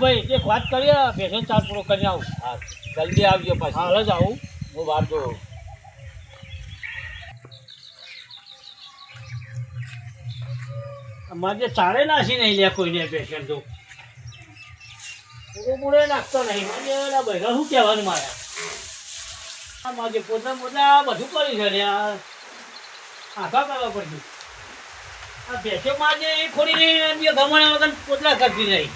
ભાઈ એક વાત કરીએ ભેસો ચાર પૂરો કરી આવું. હા જલ્દી આવજો પાછી. હાલ જ આવું. હું બહાર જોઉં. અમારે જે ચારે નાસી નહીં લે કોઈને પેશન્ટ તો. પૂરો પૂરો નાખતો નહીં. એના બહેરા શું કહેવાનું મારે? આ મારે પોતા પોતા બધું કરી છે ને આખા કરવા પડશે. આ ભેંસો મારે એ ખોડી નહીં જે વગર પોતલા કરતી નહીં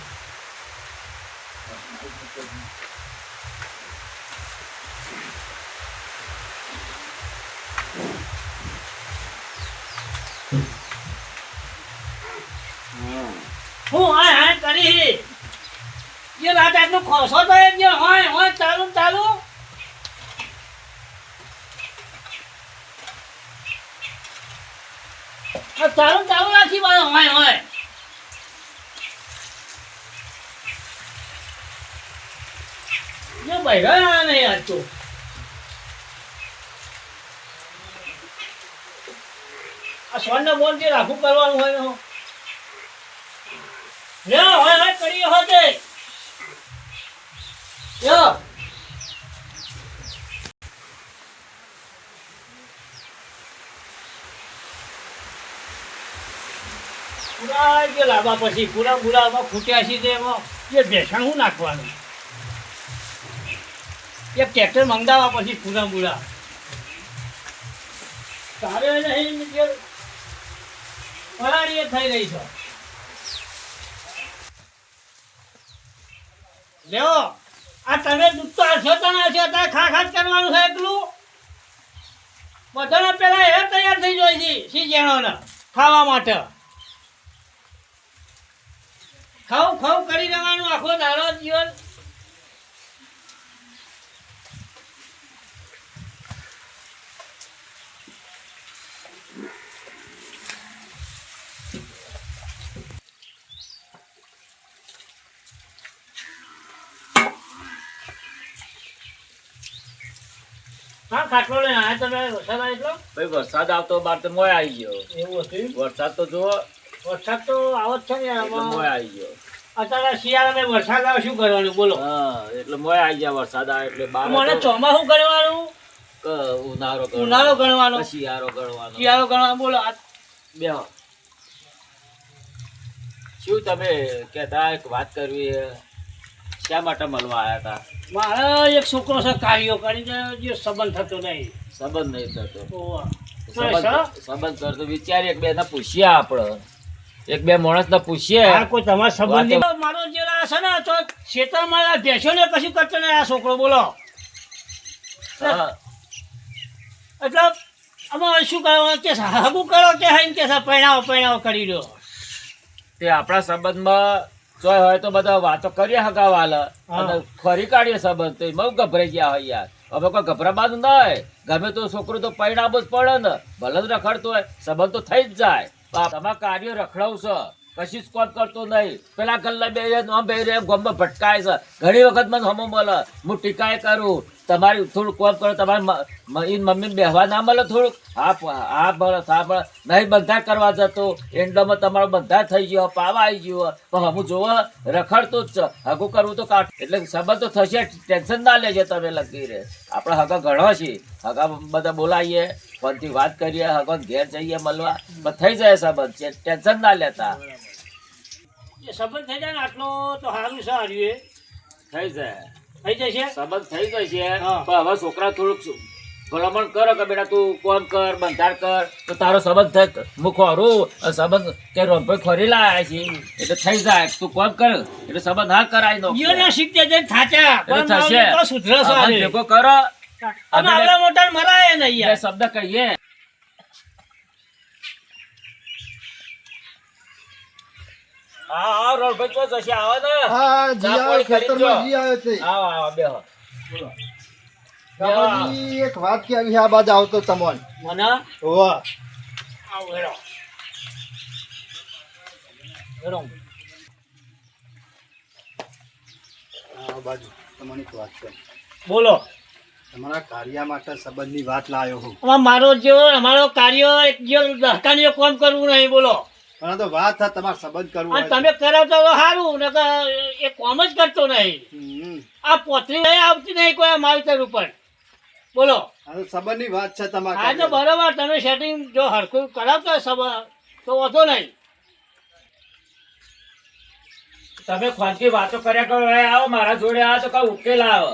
કરી જે રાત આટલું ખોસો તો એમ જે હોય હોય, ચાલુ ચાલુ. ચાલુ ચાલુ રાખી મારે હોય હોય. જે બૈરા નહીં આજ તો. આ સ્વર્ણ બોલ જે રાખું કરવાનું હોય લ્યો હોય હોય કરી હોતે લ્યો પૂરા લાવવા પછી પૂરા પૂરામાં ખૂટ્યા છે તેમાં જે ભેસાણ નાખવાનું? એક ટ્રેક્ટર મંગાવવા પછી પૂરા પૂરા તારે નહીં પરાળી થઈ રહી છે. લેવો. આ તમે દૂધ તો હશો તો ના હશો તારે ખા ખાસ કરવાનું છે એકલું બધાને પેલા એ તૈયાર થઈ જાય છે સિંજાણોને ખાવા માટે. ખાવ ખાવ કરી દેવાનું, આખો દાડો દિવસ હા ખાટલો લઈને આયા તમે? વરસાદ આવે એટલો? ભાઈ વરસાદ આવતો બાર તો મોય આવી ગયો. એવું હતું વરસાદ તો જુઓ. વરસાદ તો આવો જ છે ને એટલે. મોય આવી ગયો. અત્યારે શિયાળામાં વરસાદ આવે શું કરવાનું? બોલો. હા એટલે મોય આવી ગયા વરસાદ આવે એટલે બાર મને ચોમાસું કરવાનું ઉનાળો. ઉનાળો ગણવાનો. શિયાળો ગણવાનો. શિયાળો ગણવાનું બોલો. આ બેહો. શું તમે કહેતા એક વાત કરવી? શા માટે મળવા આવ્યા હતા મારા એક છોકરો છે કાર્યો કરીને જે સંબંધ થતો નહીં. સંબંધ નહીં થતો. સંબંધ કરતો વિચારી એક બે ને પૂછીએ આપણે એક બે માણસ ને પૂછીએ કોઈ તમારા સંબંધી મારો જે છે ને તો ખેતરમાં ભેસો ને કશું કરતો નહીં આ છોકરો બોલો. એટલે આમાં શું કરો કે હગું કરો કે હાઈને કે પૈણાવો પૈણાવો કરી દો. તે આપણા સંબંધમાં જોય હોય તો બધા વાતો કરીએ હગાવાલ અને ફરી કાઢીએ સંબંધ તો બહુ ગભરાઈ ગયા હોય યાર. હવે કોઈ ગભરાવાનું ના હોય ગમે તો છોકરો તો પરિણામ જ પડે ને. ભલે જ રખડતો હોય. સંબંધ તો થઈ જ જાય. તમે કાર્ય રખડાવશો કશી કોમ કરતો નહીં. પેલા ગલ્લા બે આમ બે રે ગોમમાં ભટકાય છે. ઘણી વખત મને હમો મળે હું ટીકાય કરું. તમારી થોડું કોમ કરો તમારી મ- મ- મમ્મી બેહવા ના મળે થોડુંક? હા હા મળે હા મળે નહીં બધા કરવા જતો. એન્ડમાં તમારો બધા થઈ ગયો પાવા આવી ગયો. પણ હું જોવો રખડતો જ હગું કરવું તો કાઢ. એટલે સંબંધ તો થશે ટેન્શન ના લેજો તમે લગી રે આપણે હગા ઘણો છે. હગા બધા બોલાવીએ ફોનથી વાત કરીએ હગો ઘેર જઈએ મળવા. પણ થઈ જાય સંબંધ છે. ટેન્શન ના લેતા. સંબંધ થઈ જાય ને આટલો તો સારું સારું એ. થઈ જાય. થઈ જશે? સંબંધ થઈ છે પણ હવે છોકરા થોડુંક ભલામણ કર કે બેટા તું કોમ કર બંધાર કર તો તારો સંબંધ થાય હું ખોરું. સંબંધ કે રોમભાઈ ખોરી લાયા છે. એટલે થઈ જાય. તું કોમ કર. એટલે સંબંધ હા કરાય નો ઈયોને શીખતે જઈને થાચા. થશે મારું તો સુધરે છે અમન હારે. ભેગો કરો. અને આવડા મોટા મરાય નહીં શબ્દ કહીએ. હા હા તો જશે આવો ને. હા જી ચા આવ્યો પાણી કરી ખેતરમાં જી આવ્યો છે આવો આવો બેહો. બાબાજી એક વાત કેવી છે આ બાજુ આવતો તમોન. મને? વાહ. આવો હેરો હેરો આ બાજુ તમને એક વાત છે. બોલો. તમારા કાર્ય માટે સંબંધની વાત લાવ્યો હું. મારો જેવો અમારો કાર્ય એક જે દહકાની કોમ કરવું નહીં બોલો. પણ તો વાત છે તમારે સંબંધ કરવો અને તમે કરાવતો તો સારું ને એ કોમ જ કરતો નહીં. આ પોતરી આવતી નહીં કોઈ માવતર ઉપર. બોલો. આ તો સંબંધની વાત છે તમારે હા તો બરાબર તમે સેટિંગ જો હરખું કરાવતો હોય સબ- તો વધો નહીં. તમે ખોનથી વાતો કર્યા કરો હવે આવો મારા જોડે આવો તો કઈ ઉકેલ આવો.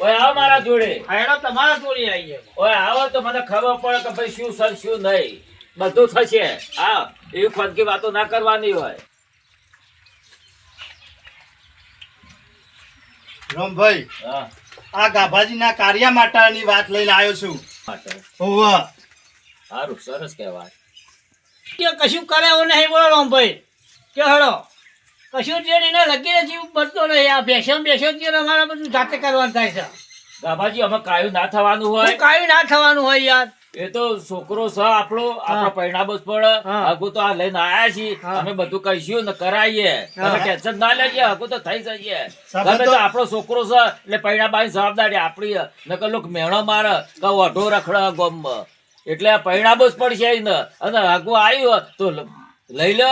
ઓય આવો મારા જોડે. હેડો તમારા જોડી આવીએ. ઓય આવો તો મને ખબર પડે કે ભાઈ શું સર શું નહીં. બધું થશે. હા એવી ખોનકી વાતો ના કરવાની હોય. રોમભાઈ આ ગાભાજીના કાર્ય માટેની વાત લઈને આવ્યો છું. માટે. સારું સરસ કહેવાય. કે કશું કરે એવું નહીં બોલો રોમભાઈ. કે હળો કશું જે એને લગીને જીવ બનતો નહીં. આ બેસન બેસન જે અમારે બધું જાતે કરવાનું થાય છે. ગાભાજી અમે કાયું ના થવાનું હોય? કાયું ના થવાનું હોય યાર. એ તો છોકરો છે આપણો આપણા પરિણામ જ પડે. હગુ તો આ લઈને આયા છીએ. અમે બધું કહીશું ને કરાવીએ. ટેન્શન ના લેજે હગુ તો થઈ જઈએ. ગમે તો- તો આપણો છોકરો છે એટલે પરિણામ આવી જવાબદારી આપણી નકર લોક મેણો મારે કે વઢો રખડે ગમ. એટલે પરિણામ જ પડશે ને અને હગુ આવ્યું તો લઈ લે.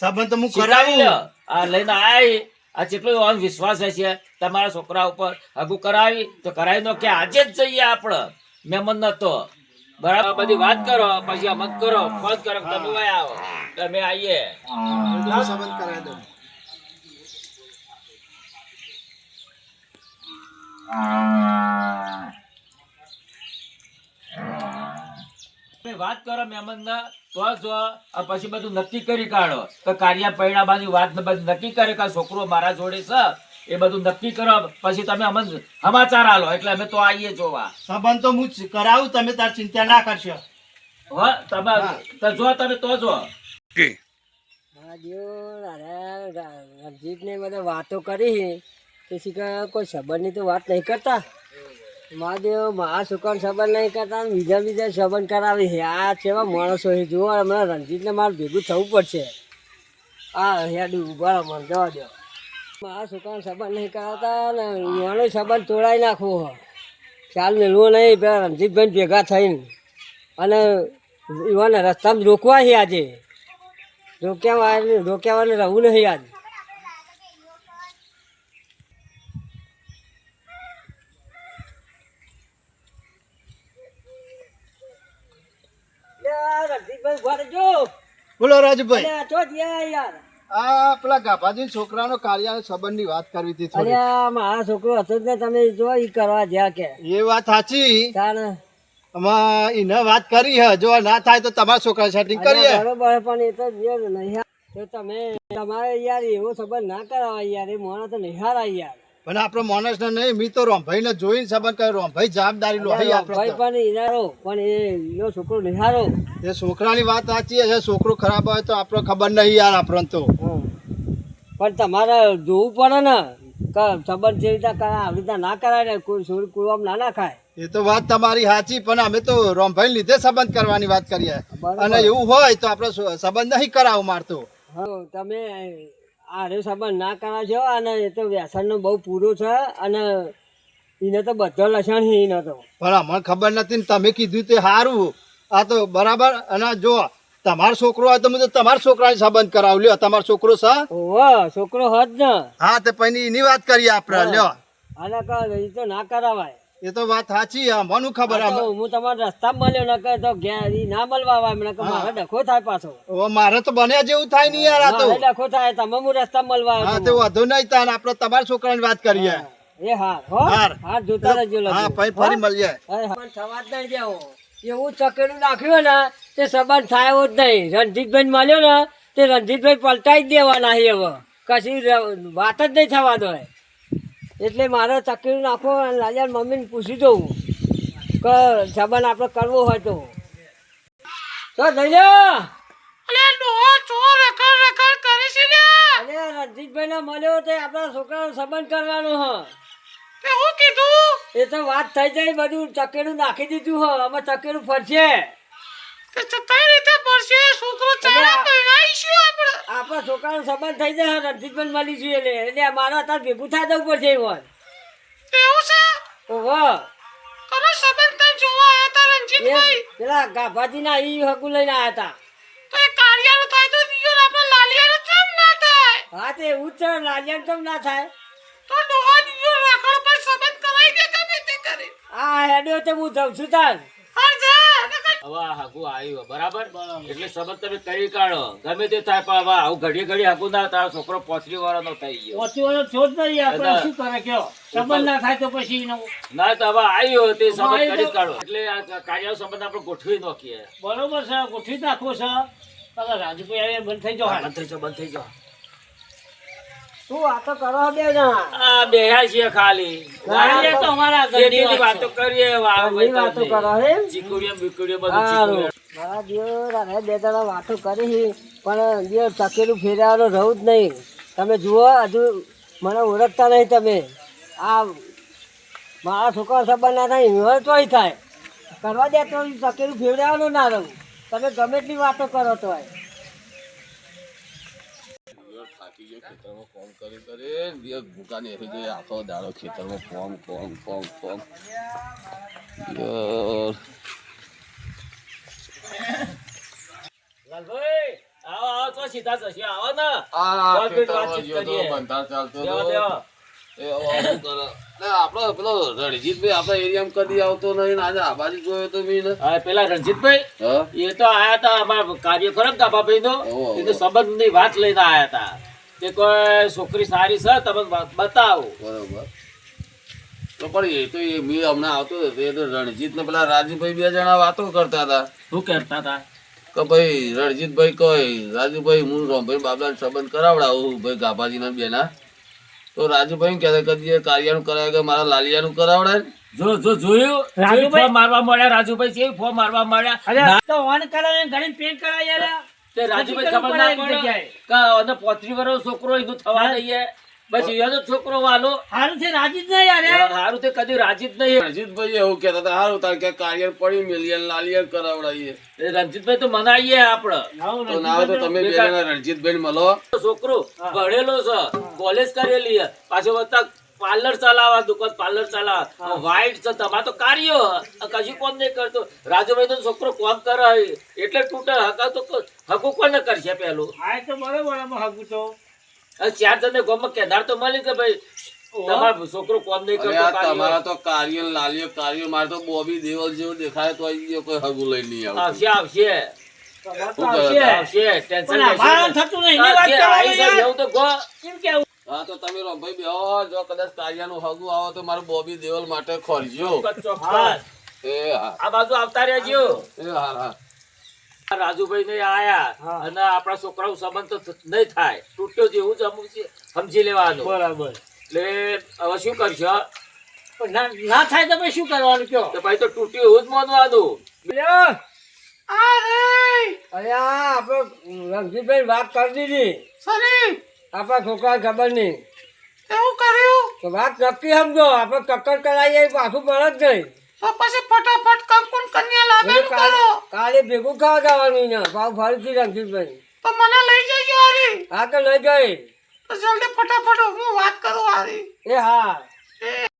સંબંધ તો હું કરાવી. લે. આ લઈને આય. આ જેટલો એવો વિશ્વાસ હશે તમારા છોકરા ઉપર. હગુ કરાવી તો કરાવી નો કે આજે જ જઈએ આપણે. મહેમાન નતો બરાબર બધી વાત કરો પછી આ મત કરો ફોન કરો તમે વહી આવો? તમે આવીએ. સંબંધ કરાવી દઉં વાત કરો મહેમાન ના તો જો પછી બધું નક્કી કરી કાઢો. કાર્યા પૈડા બાજુ વાત નક્કી કરે કે છોકરો મારા જોડે છે? એ બધું નક્કી કરો પછી તમે અમને સમાચાર આલો. એટલે અમે તો આવીએ જોવા. સંબંધ તો હું જ કરાવું તમે તાર ચિંતા ના કરશો. હો તમે તો જો તમે તો જો. રણજીતને ને બધા વાતો કરી. પછી કે કોઈ સંબંધની તો વાત નહીં કરતા. મહાદેવ મહા સુકાન સંબંધ નહીં કરતા બીજા બીજા સંબંધ કરાવી છે. આ છેવા માણસો છે? જુઓ હમણાં રણજીતને મારે ભેગું થવું પડશે. આ હેડું ઊભા રહો મને જવા દો. મહા સુકાન સંબંધ નહીં કરાવતા ને એનો સંબંધ તોડાવી નાખવો ચાલ ને લો નહીં પેલા રણજીતભાઈ ભેગા થઈને. અને યુવાને રસ્તામાં રોકવા છે આજે. રોક્યા રોક્યાવાને રહું નહીં આજે. બોલો રાજભાઈ. યાર. આ પેલા ગાભાજી છોકરાનો કાર્ય સંબંધની વાત કરવી હતી અરે આ મારા છોકરો હતો જ ને તમે જો ઈ કરવા જ્યાં કે. એ વાત સાચી. આમાં એને વાત કરી હે જો ના થાય તો તમારા છોકરા સેટિંગ કરીએ. બરોબર પણ એ તો જે નહીં તો તમે તમારે યાર એવો સંબંધ ના કરાવવા યાર એ મોણા તો નિહારા યાર. પણ આપણો માણસ ને નહીં મી તો રોમભાઈ ને જોઈને સંબંધ કર્યો રોમભાઈ જવાબદારી લો ભાઈ આપણે પણ ઇનારો પણ એ છોકરો નિહારો એ છોકરાની વાત સાચી છે છોકરો ખરાબ હોય તો આપણો ખબર નહીં યાર આપણને તો. પણ તમારે જોવું પડે ને. કે સંબંધ જે રીતે કરાય આવી રીતના ના કરાય ને કોઈ છોડી કુવામાં ના ના ખાય એ તો વાત તમારી સાચી પણ અમે તો રોમભાઈ લીધે સંબંધ કરવાની વાત કરીએ. અને એવું હોય તો આપણે સંબંધ નહીં કરાવું મારતો હા તમે આરે સંબંધ ના કરાવશો અને એ તો વ્યસનનો બહુ પૂરો છે અને એને તો બધો લસણ છે નતો પણ અમને ખબર નથી ને તમે કીધું તે સારું આ તો બરાબર અને જો તમારો છોકરો આ તમે હું તમારા છોકરાને સંબંધ કરાવ. લ્યો તમારો છોકરો સા ઓવા છોકરો હદ ને. હા તે પછી એની વાત કરીએ આપણે લ્યો. અને કહે એ તો ના કરાવાય. એ તો વાત સાચી હા મને ખબર આ હું તમારા રસ્તા મળ્યો ન કહે તો ઘેર ના મળવા આવે મને કે મારે ડખો થાય પાછો. ઓ મારે તો બને જેવું થાય નહીં યાર આ તો. ડખો થાય તમે હું રસ્તા મળવા હા તો. વધુ નહીં તાન આપણે તમારા છોકરાની વાત કરીએ. એ હાર હો. હાર. હાર જોતા રહેજો હા પછી ફરી મળીએ. પણ થવા જ નહીં દેવો. એવું ચકેલું નાખ્યું ને તે સંબંધ થાય જ નહીં. રણજીતભાઈ મળ્યો ને તે રણજીતભાઈ પલટાઈ જ દેવાના છે હવે. કશી વાત જ નહીં થવા દો એટલે મારે ચકેલું નાખો અને લાલિયાર મમ્મીને પૂછી દઉં કે સંબંધ આપણે કરવો હોય તો. તો જઈ લો અરે રણજીતભાઈ ને. મળ્યો તે આપણા છોકરાનો સંબંધ કરવાનો હ. એ તો વાત થઈ જાય બધું ચકેડું નાખી દીધું હ. અમે ચકેડું ફરશે. એટલે આ- આપણા. છોકરાનો સંબંધ થઈ જાય રણજીતભાઈ મળી જોઈએ એટલે એટલે મારા અત્યારે ભેગું થાય જવું પડશે એ વાત ઓહો. એ પેલા ગાભાજી ના ઈ હગુ લઈને આયા હતા. હા તે એવું જ છે લાલિયન કેમ ના થાય? તો ડોહા દીયો રાખડ પર સંબંધ કરાઈ દે ગમે તે કરે? આ તો હું જઉં છું નકર હવે આવ્યું બરાબર? એટલે સંબંધ તમે કરી કાઢો. ગમે તે થાય પણ હવે આવું ઘડી ઘડી હાગુ ના તારો છોકરો પોચરી વાળાનો થઈ ગયો. વાળો છો જ નહીં આપણે શું કરે કયો સંબંધ ના થાય તો પછી ના તો હવે આવ્યો તે સંબંધ કરી કાઢો. એટલે આ કાર્ય સંબંધ આપણે ગોઠવી નાખીએ. બરોબર છે ગોઠવી નાખો છે. રાજુભાઈ બંધ થઈ જાઓ હાલ. બંધ થઈ જાઓ બંધ થઈ જાઓ. તું વાતો કરો બે જણા? આ બેહ્યા છીએ ખાલી. ગાડીએ તો અમારા ઘરની વાતો કરીએ વાતો કરો હે? ચીકુડીઓ બીકુડીઓ બધું મારા દિયોર અને બે જણા વાતો કરી છે, પણ દિયોર ચકેલું ફેરવાનો રહું જ નહીં. તમે જુઓ હજુ મને ઓળખતા નહીં તમે. આ મારા છોકરા સંબંધ ના થાય તોય થાય. કરવા દે તો ચકેલું ફેરવાનું ના રહું. તમે ગમે એટલી વાતો કરો તોય. થાકી ગયો ખેતરમાં ફોન કરી કરી દિવસ ભૂકાની હરી આખો દાડો ખેતરમાં phone phone phone phone Lalbhai, આવો આવો તો સીધા જશે આવો ને આ ખેતરમાં ગયો તો કરીએ. ચાલતો હતો. દેવો. એ હવે શું કરે? લે, આપણો પેલો રણજીતભાઈ આપણા એરિયામાં કદી આવતો નહીં આજે આ બાજુ જોયો તો મેં પેલા રણજીતભાઈ એ તો આયા હતા અમારા કાર્ય ખરો ને નો. એ તો સંબંધની વાત લઈને આયા હતા કે કોઈ છોકરી સારી છે તમે બતાવો. બરોબર. તો પણ એ તો એ મેં હમણાં આવતો હતો એ તો રણજીત ને પેલા રાજુભાઈ બે જણા વાતો કરતા હતા. શું કરતા હતા? કે ભાઈ રણજીતભાઈ કોઈ રાજુભાઈ હું રોમભાઈ બાબલાને સંબંધ કરાવડાવું ભાઈ ગાભાજીના બેના. તો રાજુભાઈ કહેતા કદી કાર્યાનું કરાવે કે મારા લાલિયાનું કરાવડાય ને. જો જો જોયું? રાજુભાઈ- મારવા મળ્યા રાજુભાઈ છે ફોન મારવા મળ્યા. તો ઓન કરાવે ઘણી પેન્ટ કરાવી યાર. તે રાજુભાઈ ખબર ના પડે. કે અને પોત્રી વર્ષ છોકરો એનું થવા દઈએ. બસ એનો છોકરો વાલો. હારું છે રાજી જ નહીં યાર હારું તે કદી રાજી જ નહીં. રણજીતભાઈ એવું કહેતા હતા હારું તાર કે કાર્ય પડી મિલિયન લાલિયન કરાવડાવીએ એ રણજીતભાઈ તો મનાઈએ આપડે. તો ના તો તમે બે જણા રણજીતભાઈ મળો. છોકરો ભણેલો છે કોલેજ કરેલી છે. પાછો વત્તા પાર્લર ચલાવવા દુકાન પાર્લર ચલાવવા વાઈટ છે તમારે તો કાર્ય. કશું કોમ નહીં કરતો. રાજુભાઈ તો છોકરો કોમ કરે એટલે તૂટે હકા તો હકુ કોને કરશે પેલું? હા તો બરોબર હગું તો. ચાર જણને ગામમાં કેદાર તો મળી કે ભાઈ? તમારો છોકરો કોમ નહીં કરતો તમારા તો કાર્ય લાલ્યો કાર્ય મારે તો બોબી દેવલ જેવું દેખાય તો અહીં કોઈ હગું લઈ નહીં આવશે આવશે. આવશે. ટેન્શન પણ થતું નહીં વાત કરવાની આવી જાય યાર. એવું તો કેમ કેવું હા તો તમે રંભાઈ બેહો જો કદાચ કાર્યનું હગું આવો તો મારું બોબી દેવલ માટે ખોરજો. એ હા. આ બાજુ આવતા રહેજો. એ હા હા. રાજુભાઈ ને આયા અને આપણા છોકરાઓ સંબંધ તો નહીં થાય. તૂટ્યો જેવું જ છે, સમજી લેવાનું. બરાબર. એટલે હવે શું કરશો? ના ના થાય તો પછી શું કરવાનું કયો? તો ભાઈ તો તૂટ્યું એવું જ માનવાનું અરે આ આપણે રણજીતભાઈ વાત કરી દીધી. સરી. આપણા છોકરા ખબર નહીં. એવું કર્યું? તો વાત નક્કી સમજો આપણે ચક્કર કરાવીએ પાછું મળે જ નહીં. તો પછી ફટાફટ કંકુન કન્યા કાલે કરો. કાલે ભેગું ખાવા જવાનું ને ભાવ ફરીથી રણજીતભાઈ. તો મને લઈ જજો હારી. હા તો લઈ ગઈ. તો જલ્દી ફટાફટ હું વાત કરું હારી. એ હા.